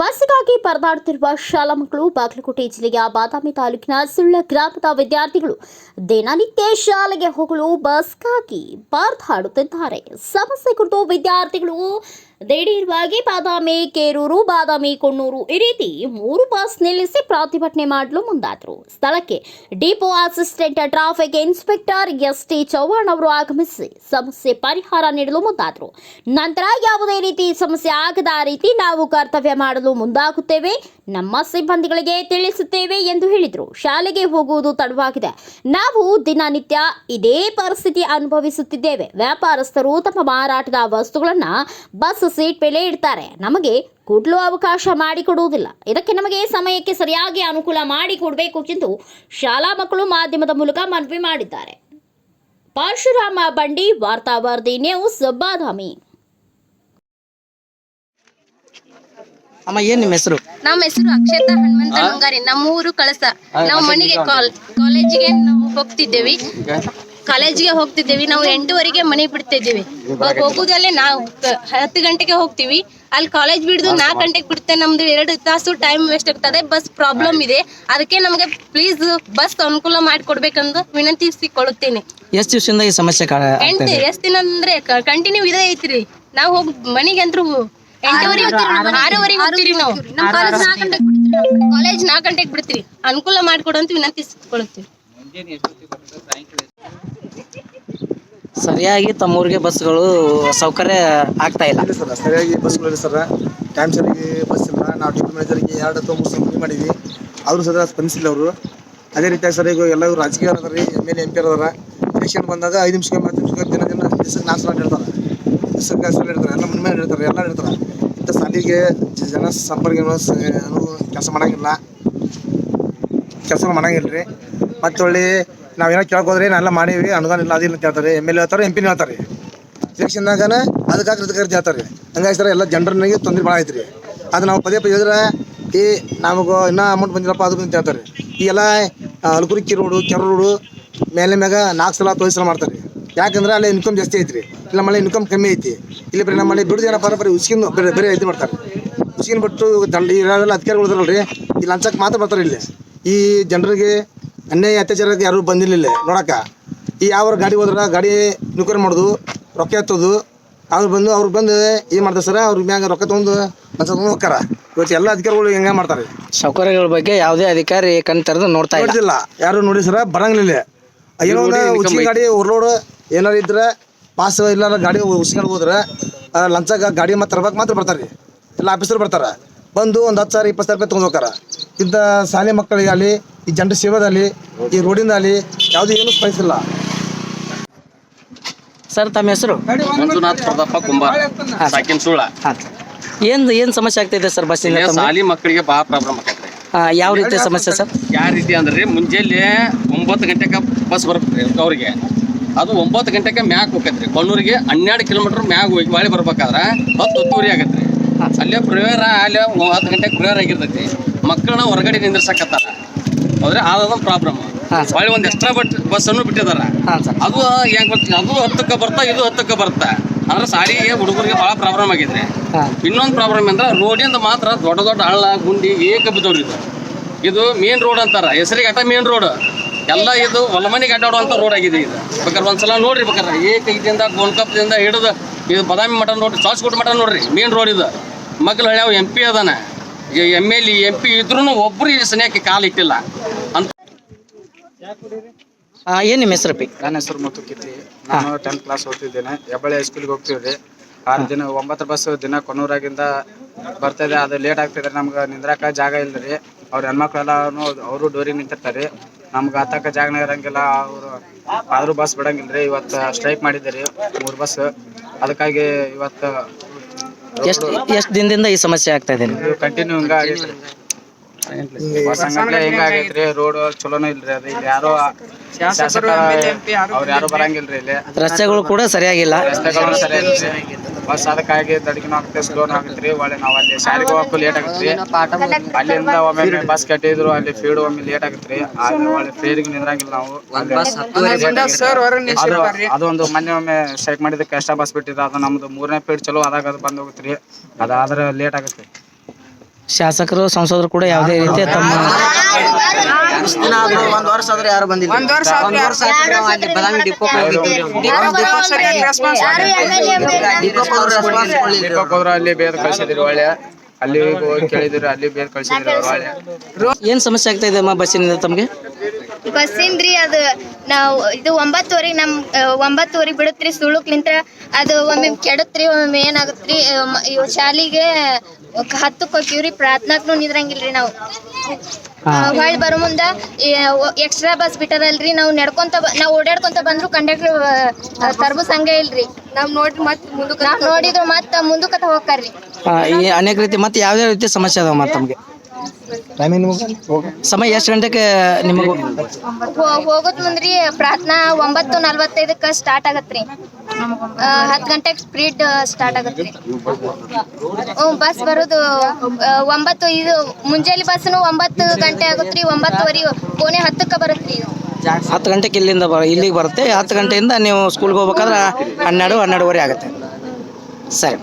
ಬಸ್ಗಾಗಿ ಪರದಾಡುತ್ತಿರುವ ಶಾಲಾ ಮಕ್ಕಳು ಬಾಗಲಕೋಟೆ ಜಿಲ್ಲೆಯ ಬಾದಾಮಿ ತಾಲೂಕಿನ ಸುಳ್ಳ ಗ್ರಾಮದ ವಿದ್ಯಾರ್ಥಿಗಳು ದಿನನಿತ್ಯ ಶಾಲೆಗೆ ಹೋಗಲು ಬಸ್ಗಾಗಿ ಪರದಾಡುತ್ತಿದ್ದಾರೆ. ಸಮಸ್ಯೆ ಕುರಿತು ವಿದ್ಯಾರ್ಥಿಗಳು ದಿಢೀರ್ವಾಗಿ ಬಾದಾಮಿ, ಕೇರೂರು, ಬಾದಾಮಿ, ಕೊಣ್ಣೂರು ಈ ರೀತಿ ಮೂರು ಬಸ್ ನಿಲ್ಲಿಸಿ ಪ್ರತಿಭಟನೆ ಮಾಡಲು ಮುಂದಾದರು. ಸ್ಥಳಕ್ಕೆ depot assistant traffic inspector S T Chauhan ಅವರು ಆಗಮಿಸಿ ಸಮಸ್ಯೆ ಪರಿಹಾರ ನೀಡಲು ಮುಂದಾದರು. ನಂತರ ಯಾವುದೇ ರೀತಿ ಸಮಸ್ಯೆ ಆಗದ ರೀತಿ ನಾವು ಕರ್ತವ್ಯ ಮಾಡಲು ಮುಂದಾಗುತ್ತೇವೆ. ನಮ್ಮ ಸಿಬ್ಬಂದಿಗಳಿಗೆ ತಿಳಿಸುತ್ತೇವೆ ಎಂದು ಹೇಳಿದರು. ಶಾಲೆಗೆ ಹೋಗುವುದು ತಡವಾಗಿದೆ. ನಾವು ದಿನನಿತ್ಯ ಇದೇ ಪರಿಸ್ಥಿತಿ ಅನುಭವಿಸುತ್ತಿದ್ದೇವೆ. ವ್ಯಾಪಾರಸ್ಥರು ತಮ್ಮ ಮಾರಾಟದ ವಸ್ತುಗಳನ್ನು ಬಸ್ ಸೀಟ್ ಮೇಲೆ ಇಡ್ತಾರೆ. ನಮಗೆ ಕೂಡಲು ಅವಕಾಶ ಮಾಡಿಕೊಡುವುದಿಲ್ಲ. ಇದಕ್ಕೆ ನಮಗೆ ಸಮಯಕ್ಕೆ ಸರಿಯಾಗಿ ಅನುಕೂಲ ಮಾಡಿಕೊಡಬೇಕು ಎಂದು ಶಾಲಾ ಮಕ್ಕಳು ಮಾಧ್ಯಮದ ಮೂಲಕ ಮನವಿ ಮಾಡಿದ್ದಾರೆ. ಪರಶುರಾಮ ಬಂಡಿ ವಾರ್ತಾ ವರದಿ ನ್ಯೂಸ್, ಬಾದಾಮಿ. ಅಮ್ಮ ಏನ್ ನಿಮ್ಮ ಹೆಸರು? ನಮ್ಮ ಹೆಸರು ಅಕ್ಷತಾ ಹನುಮಂತ ನಂಗಾರಿ ನಮ್ಮ ಊರು ಕಳಸ. ನಾವು ಮನೆಗೆ ಕಾಲ್ ಕಾಲೇಜಿಗೆ ನಾವು ಹೋಗ್ತಿದ್ದೇವೆ. ಕಾಲೇಜಿಗೆ ಹೋಗ್ತಿದ್ದೇವೆ. ನಾವು ಎಂಟುವರೆಗೆ ಮನೆ ಬಿಡ್ತಿದ್ದೀವಿ. ಹೋಗುದಲ್ಲೇ ನಾವು ಹತ್ತು ಗಂಟೆಗೆ ಹೋಗ್ತೀವಿ. ಅಲ್ಲಿ ಕಾಲೇಜ್ ಬಿಡ್ದು ನಾಲ್ಕು ಗಂಟೆಗೆ ಬಿಡುತ್ತೆ ನಮ್ದು ಎರಡು ತಾಸು ಟೈಮ್ ವೇಸ್ಟ್ ಆಗ್ತದೆ. ಬಸ್ ಪ್ರಾಬ್ಲಮ್ ಇದೆ. ಅದಕ್ಕೆ ನಮಗೆ ಪ್ಲೀಸ್ ಬಸ್ ಅನುಕೂಲ ಮಾಡಿಕೊಡ್ಬೇಕಂದು ವಿನಂತಿಸಿಕೊಳ್ಳುತ್ತೇನೆ. ಎಷ್ಟು ದಿವಸದಿಂದ ಈ ಸಮಸ್ಯೆ ಎಂಟು ಎಷ್ಟ್ ದಿನ ಅಂದ್ರೆ ಕಂಟಿನ್ಯೂ ಇದೇ ಐತ್ರಿ. ನಾವು ಹೋಗ್ ಮನೆಗೆ ಅಂತೂ ಎಂಟುವರೆಗೆ ಆರೂವರೆಗೆ ಹೋಗ್ತೀರಿ ನಾವು. ಕಾಲೇಜ್ ನಾಲ್ಕು ಗಂಟೆಗೆ ಬಿಡ್ತೀರಿ ಅನುಕೂಲ ಮಾಡಿಕೊಡು ಅಂತ ವಿನಂತಿಸಿಕೊಳ್ಳುತ್ತೀವಿ ಸರಿಯಾಗಿ ತಮ್ಮೂರಿಗೆ ಬಸ್ಗಳು ಸೌಕರ್ಯ ಆಗ್ತಾ ಇಲ್ಲ. ಇಲ್ಲ ಸರ್ ಸರಿಯಾಗಿ ಬಸ್ಗಳಿಲ್ಲ ಸರ್. ಟೈಮ್ ಸರಿಯಾಗಿ ಬಸ್ ಇಲ್ಲ. ನಾವು ಮ್ಯಾನೇಜರ್ ಮ್ಯಾನೇಜರ್ಗೆ ಎರಡು ಅಥವಾ ಮೂರು ಸಲ ಮಾಡಿದ್ವಿ. ಮಾಡೀವಿ ಅವರು ಸದಾ ಸ್ಪಂದಿಸಿಲ್ಲ ಅವರು. ಅದೇ ರೀತಿಯಾಗಿ ಸರ್ ಈಗ ಎಲ್ಲರೂ ರಾಜಕೀಯ ಅದಾರ ರೀ ಎಂ ಎಲ್ ಎಂ ಪಿ ಅದಾರ. ಎಲೆಕ್ಷನ್ ಬಂದಾಗ ಐದು ನಿಮಿಷಕ್ಕೆ ಹತ್ತು ನಿಮಿಷಕ್ಕೆ ದಿನ ದಿನ ದಿವಸಕ್ಕೆ ನಾಲ್ಕು ಸಲ ಹೇಳ್ತಾರೆ ಸಲ ಹೇಳ್ತಾರೆ ಎಲ್ಲ ಮನೆ ಇರ್ತಾರೆ ಎಲ್ಲ ಹೇಳ್ತಾರೆ ಇಂಥ ಸಾಲಿಗೆ ಜನ ಸಂಪರ್ಕ ಕೆಲಸ ಮಾಡಂಗಿಲ್ಲ ಕೆಲಸ ಮಾಡೋಂಗಿಲ್ಲ. ರೀ ಮತ್ತೆ ಒಳ್ಳೆ ನಾವೇನೋ ಕೇಳ್ಕೋದ್ರಿ ನಾವೆಲ್ಲ ಮಾಡೀವಿ, ಅನುದಾನ ಇಲ್ಲ, ಅದಿಲ್ಲ ಅಂತ ಹೇಳ್ತಾರೆ. ಎಂ ಎಲ್ ಎ ಹೇಳ್ತಾರೆ, ಎಂ ಪಿನೂ ಹೇಳ್ತಾರೆ. ಎಲೆಕ್ಷನ್ದಾಗನ ಅದಕ್ಕಾಗಿ ಹೇಳ್ತಾರೆ. ಹಂಗಾಗಿ ಸರ್ ಎಲ್ಲ ಜನರನಿಗೆ ತೊಂದರೆ ಭಾಳ ಐತ್ರಿ. ಅದು ನಾವು ಪದೇ ಪದೇ ಹೇಳಿದ್ರೆ ಈ ನಮಗೆ ಇನ್ನೂ ಅಮೌಂಟ್ ಬಂದಿಲ್ಲಪ್ಪ ಅದು ಅಂತ ಹೇಳ್ತಾರೆ. ಈ ಎಲ್ಲ ಹಲಕುರಿಕಿ ರೋಡು ಕೆರ ರೋಡು ಮೇಲೆ ಮ್ಯಾಗ ನಾಲ್ಕು ಸಲ ತೋರಿಸಲ ಸಲ ಮಾಡ್ತಾರೆ. ಯಾಕಂದ್ರೆ ಅಲ್ಲಿ ಇನ್ಕಮ್ ಜಾಸ್ತಿ ಐತ್ರಿ. ಇಲ್ಲ ಮಳೆ ಇನ್ಕಮ್ ಕಮ್ಮಿ ಐತಿ. ಇಲ್ಲಿ ಬರೀ ನಮ್ಮ ನಮ್ಮಲ್ಲಿ ಬಿಡುದು ಏನಪ್ಪ ಅಂದ್ರೆ ಬರೀ ಉಸ್ಕಿನ ಬೇರೆ ಬೇರೆ ಇದು ಮಾಡ್ತಾರೆ. ಉಸ್ಕಿನ ಬಿಟ್ಟು ದಂಡ ಇರೋಲ್ಲ ಅಧಿಕಾರಿಗಳು ಇದಾರಲ್ರಿ ಈ ಲಂಚಕ್ಕೆ ಮಾತ್ರ ಬರ್ತಾರೆ ಇಲ್ಲಿ. ಈ ಜನರಿಗೆ ಅನ್ಯಾಯ ಅತ್ಯಾಚಾರಕ್ಕೆ ಯಾರು ಬಂದಿರಲಿಲ್ಲ ನೋಡಕ್ಕ. ಈ ಯಾವ ಗಾಡಿ ಹೋದ್ರ ಗಾಡಿ ನುಕರ್ ಮಾಡೋದು ರೊಕ್ಕ ಎತ್ತೋದು ಅವ್ರು ಬಂದು ಅವ್ರು ಬಂದು ಏನು ಮಾಡ್ತಾರೆ ಸರ್? ಅವ್ರ ಮ್ಯಾಗ ರೊಕ್ಕ ತೊಗೊಂಡು ಲಂಚ ತೊಗೊಂಡು ಹೋಗ್ತಾರೆ. ಇವತ್ತು ಎಲ್ಲ ಅಧಿಕಾರಿಗಳು ಹೆಂಗೆ ಮಾಡ್ತಾರೆ? ಸೌಕರ್ಯಗಳ ಬಗ್ಗೆ ಯಾವುದೇ ಅಧಿಕಾರಿ ಕಣ್ಣು ತೆರೆದು ನೋಡ್ತಾ ಇಲ್ಲ. ಯಾರು ನೋಡಿ ಸರ್ ಬರಂಗಿಲ್ಲ ಏನೋ ಒಂದು ಗಾಡಿ ಓವರ್ಲೋಡ್ ಏನಾರು ಇದ್ರೆ ಪಾಸ್ ಇಲ್ಲ ಗಾಡಿ ಉಸ್ಕೊಂಡು ಹೋದ್ರೆ ಲಂಚ ಲಂಚಕ್ಕೆ ಗಾಡಿ ಮತ್ತೆ ತರ್ಬೇಕು ಮಾತ್ರ ಬರ್ತಾರೆ ಎಲ್ಲ ಆಫೀಸರ್ ಬರ್ತಾರೆ. ಬಂದು ಒಂದು ಹತ್ತು ಸಾವಿರ ಇಪ್ಪತ್ತು ಸಾವಿರ ರೂಪಾಯಿ ತೊಗೊಂಡು ಹೋಗ್ತಾರ. ಇಂಥ ಶಾಲೆ ಮಕ್ಕಳಿಗೆ ಅಲ್ಲಿ ಈ ಜನರ ಸೇವೆದಲ್ಲಿ ಈ ರೋಡಿಂದ ಆಗಲಿ ಯಾವುದೂ ಏನೂ ಸ್ಪೈಸಿಲ್ಲ ಸರ್ ತಮ್ಮ ಹೆಸರು? ಮಂಜುನಾಥ್ ಪ್ರತಾಪ ಕುಂಬಾರ. ಸಾಕಿನ ಸುಳ್ಳ. ಹಾಂ ಏನ್ ಏನ್ ಸಮಸ್ಯೆ ಆಗ್ತಿದೆ ಸರ್ ಬಸ್ಸಿಂದ ಶಾಲಿ ಮಕ್ಕಳಿಗೆ ಭಾಳ ಪ್ರಾಬ್ಲಮ್ ಆ, ಯಾವ ರೀತಿ ಸಮಸ್ಯೆ ಸರ್? ಯಾವ ರೀತಿ ಅಂದ್ರೆ ಮುಂಜಾನೆ ಒಂಬತ್ತು ಗಂಟೆಗೆ ಬಸ್ ಬರ್ಬೇಕು ಅವ್ರಿಗೆ. ಅದು ಒಂಬತ್ತು ಗಂಟೆಗೆ ಮ್ಯಾಗ ಹೋಗತ್ರಿ. ಕೊಣ್ಣೂರಿಗೆ ಹನ್ನೆರಡು ಕಿಲೋಮೀಟರ್ ಮ್ಯಾಗ ಹೋಗಿ ಹೊಳಿ ಬರ್ಬೇಕಾದ್ರೆ ಹತ್ತು ಹತ್ತುವರಿ ಆಗತ್ರಿ. ಅಲ್ಲೇ ಪ್ರೇಯರ್ ಅಲ್ಲೇ ಹತ್ತು ಗಂಟೆಗೆ ಪ್ರೇಯರ್ ಆಗಿರ್ತೈತಿ. ಮಕ್ಕಳನ್ನ ಹೊರಗಡೆ ನಿಂದ್ರಸಕತ್ತಾರ. ಹೌದ್ರೆ? ಅದೊಂದು ಪ್ರಾಬ್ಲಮ್ ಹೊಳ್ಳಿ ಒಂದು ಎಕ್ಸ್ಟ್ರಾ ಬಟ್ ಬಸ್ ಅನ್ನು ಬಿಟ್ಟಿದಾರ. ಅದು ಹೆಂಗ್ ಬರ್ತೀವಿ ಅದು ಹತ್ತಕ್ಕೆ ಬರ್ತಾ ಇದು ಹತ್ತಕ್ಕೆ ಬರ್ತಾ. ಅಂದ್ರೆ ಸಾರಿಗೆ ಹುಡುಗರಿಗೆ ಭಾಳ ಪ್ರಾಬ್ಲಮ್ ಆಗಿದ್ರೆ. ಇನ್ನೊಂದು ಪ್ರಾಬ್ಲಮ್ ಅಂದ್ರೆ ರೋಡಿಂದ ಮಾತ್ರ ದೊಡ್ಡ ದೊಡ್ಡ ಹಳ್ಳ ಗುಂಡಿ ಏಕ ಬಿದ್ದವ್ರಿ ಇದು. ಇದು ಮೇನ್ ರೋಡ್ ಅಂತಾರ. ಹೆಸರಿಗೆ ಅಟ ಮೇನ್ ರೋಡ್ ಎಲ್ಲ ಇದು ಹೊಲಮನಿಗೆ ಅಡ್ಡಾಡುವಂಥ ರೋಡ್ ಆಗಿದೆ ಇದು ಬೇಕಾದ್ರೆ ಒಂದ್ಸಲ ನೋಡ್ರಿ ಬೇಕಾದ್ರೆ ಏಕ ಇದರಿಂದ ಗೋಲ್ಕಪ್ದಿಂದ ಹಿಡಿದು ಇದು ಬದಾಮಿ ಮಠ ನೋಡ್ರಿ ಸಾಸ್ಕೋಟ್ ಮಠ ನೋಡ್ರಿ ಮೇನ್ ರೋಡ್ ಇದು. ಮಗ್ಳು ಹಳ್ಯಾವ ಎಂ ಪಿ ಅದಾನ ಎಂ ಎಲ್ ಎಂ ಪಿ ಇದ್ರೂ ಒಬ್ರು ಈ ಸನಿಯಕ್ಕೆ ಕಾಲು ಇಟ್ಟಿಲ್ಲ. ಅಂತ ಆ, ಏನ್ ನಿಮ್ಮ ಹೆಸರು ಪಿ? ನನ್ನ ಹೆಸರು ಮುತ್ತುಕಿತ್ತಿ ನಾನು ಟೆಂತ್ ಕ್ಲಾಸ್ ಓದ್ತಿದ್ದೇನೆ. ಹೆಬ್ಬಳ್ಳಿ ಹೈಸ್ಕೂಲ್ಗೆ ಹೋಗ್ತೀವಿ ರೀ ಆರು ದಿನ ಒಂಬತ್ತು ಬಸ್ ದಿನ ಕೊನೂರಾಗಿಂದ ಬರ್ತಾಯಿದೆ ಅದು ಲೇಟ್ ಆಗ್ತಿದ್ರೆ ನಮ್ಗೆ ನಿಂದ್ರಾಕ ಜಾಗ ಇಲ್ಲ ರೀ ಅವ್ರ ಹೆಣ್ಮಕ್ಳೆಲ್ಲ ಅವರು ಡೋರಿ ನಿಂತಿರ್ತಾರೆ. ನಮ್ಗೆ ಹತ್ತಕ್ಕ ಜಾಗನ ಇರಂಗಿಲ್ಲ ಅವರು ಆದರೂ ಬಸ್ ಬಿಡಂಗಿಲ್ಲ ರೀ ಇವತ್ತು ಸ್ಟ್ರೈಕ್ ಮಾಡಿದ್ದೀರಿ ಮೂರು ಬಸ್ ಅದಕ್ಕಾಗಿ ಇವತ್ತು ಎಷ್ಟು ಎಷ್ಟು ದಿನದಿಂದ ಈ ಸಮಸ್ಯೆ ಆಗ್ತಾ ಇದೆ ಕಂಟಿನ್ಯೂ ಹಿಂಗ ಆಗೈತ್ರಿ ರೋಡ್ ಚಲೋನು ಇಲ್ರಿ ಅದು. ಇಲ್ಲಿ ಯಾರೋ ಶಾಸಕರ ಅವ್ರು ಯಾರು ಬರಂಗಿಲ್ರಿ ಇಲ್ಲಿ. ರಸ್ತೆಗಳು ಕೂಡ ಸರಿಯಾಗಿಲ್ಲ. ರಸ್ತೆಗಳು ಸರಿಯಾಗಿ ಬಸ್ ಅದಕ್ಕಾಗಿ ತಡಕಿನ ಆಗುತ್ತೆ ಸ್ಲೋನ್ ಆಗುತ್ತೆ ಒಳ್ಳೆ ನಾವು ಅಲ್ಲಿ ಶಾಲೆಗೆ ಹೋಗಕ್ಕೂ ಲೇಟ್ ಆಗುತ್ತೆ ಅಲ್ಲಿಂದ ಒಮ್ಮೆ ಬಸ್ ಕಟ್ಟಿದ್ರು ಅಲ್ಲಿ ಫೀಡ್ ಒಮ್ಮೆ ಲೇಟ್ ಆಗುತ್ತೆ ಆದ್ರೆ ಒಳ್ಳೆ ಫೇರಿಗೆ ನಿಂದ್ರಂಗಿಲ್ಲ ನಾವು. ಅದು ಅದೊಂದು ಮೊನ್ನೆ ಒಮ್ಮೆ ಸ್ಟ್ರೈಕ್ ಮಾಡಿದ ಕಷ್ಟ ಬಸ್ ಬಿಟ್ಟಿದ್ದು. ಅದು ನಮ್ದು ಮೂರನೇ ಫೀಡ್ ಚಲೋ ಅದಾಗ ಅದು ಬಂದ್ ಹೋಗತ್ರಿ. ಅದಾದ್ರೆ ಲೇಟ್ ಆಗುತ್ತೆ ಶಾಸಕರು ಸಂಸದರು ಕೂಡ ಯಾವುದೇ ರೀತಿಯ ತಮ್ಮ ಒಂದ್ ವರ್ಷ ಆದ್ರೆ ಯಾರು ಬಂದಿಲ್ಲ ಒಂದ್ ವರ್ಷ ಆಯ್ತು ನಾವು ಅಲ್ಲಿ ಬದಾಮಿ ಡಿಪೋ ಹೋದ್ರ ಅಲ್ಲಿ ಬೇರೆ ಕಳ್ಸಿದ್ರು ಒಳ್ಳೆ ಅಲ್ಲಿ ಹೋಗಿ ಕೇಳಿದ್ರು ಅಲ್ಲಿ ಬೇರೆ ಕಳ್ಸಿದ್ರು ಒಳ್ಳೆ ಏನು ಸಮಸ್ಯೆ ಆಗ್ತಾ ಇದೆ ಅಮ್ಮ ಬಸ್ಸಿನಿಂದ ತಮಗೆ ಬಸ್ಸಿಂದ್ರಿ ಅದು ನಾವು ಇದು ಒಂಬತ್ತುವರೆಗೆ ನಮ್ ಬಿಡುತ್ತೆ ಬಿಡುತ್ರಿ ಸುಳುಕ್ಲಿಂತ ಅದು ಒಮ್ಮೆ ಕೆಡತ್ರಿ ಒಮ್ಮೆ ಏನಾಗತ್ರಿ ಇವ್ ಶಾಲಿಗೆ ಹತ್ತಕ್ಕೆ ಹೋಗ್ತೀವ್ರಿ ಪ್ರಾರ್ಥನಾಕ್ನು ನಿದ್ರಂಗಿಲ್ರಿ ನಾವು. ಹೊಳ್ಳಿ ಬರೋ ಮುಂದ ಎಕ್ಸ್ಟ್ರಾ ಬಸ್ ಬಿಟ್ಟದಲ್ರಿ ನಾವು ನಡ್ಕೊಂತ ನಾವು ಓಡಾಡ್ಕೊಂತ ಬಂದ್ರು ಕಂಡಕ್ಟರ್ ತರ್ಬು ಸಂಘ ಇಲ್ರಿ. ನಾವ್ ನೋಡ್ರಿ ಮತ್ ಮುಂದಕ್ಕೆ ನಾವ್ ನೋಡಿದ್ರು ಮತ್ತ ಮುಂದಕ್ಕೆ ಹೋಗ್ತಾರ್ರಿ ಈ ಅನೇಕ ರೀತಿ ಮತ್ತೆ ಯಾವ್ದಾವ ರೀತಿ ಸಮಸ್ಯೆ ಅದಾವ ಸಮಯ ಎಷ್ಟು ಗಂಟೆಗೆ ನಿಮಗೆ ಹೋಗೋದ್ ಮುಂದ್ರಿ ಪ್ರಾರ್ಥನಾ ಒಂಬತ್ತು ನಲ್ವತ್ತೈದಕ್ಕೆ ಸ್ಟಾರ್ಟ್ ಆಗತ್ತೆ ರೀ ಹತ್ತು ಗಂಟೆಗೆ ಸ್ಪೀಡ್ ಸ್ಟಾರ್ಟ್ ಆಗತ್ರಿ. ಹ್ಞೂ ಬಸ್ ಬರೋದು ಒಂಬತ್ತು ಇದು ಮುಂಜಾನೆ ಬಸ್ನು ಒಂಬತ್ತು ಗಂಟೆ ಆಗತ್ರಿ ಒಂಬತ್ತುವರೆ ಕೋಣೆ ಹತ್ತಕ್ಕೆ ಬರುತ್ತೆ ರೀ ಹತ್ತು ಗಂಟೆಗೆ ಇಲ್ಲಿಂದ ಬ ಇಲ್ಲಿಗೆ ಬರುತ್ತೆ ಹತ್ತು ಗಂಟೆಯಿಂದ ನೀವು ಸ್ಕೂಲ್ಗೆ ಹೋಗ್ಬೇಕಾದ್ರೆ ಹನ್ನೆರಡು ಹನ್ನೆರಡುವರೆ ಆಗುತ್ತೆ. ಸರಿ.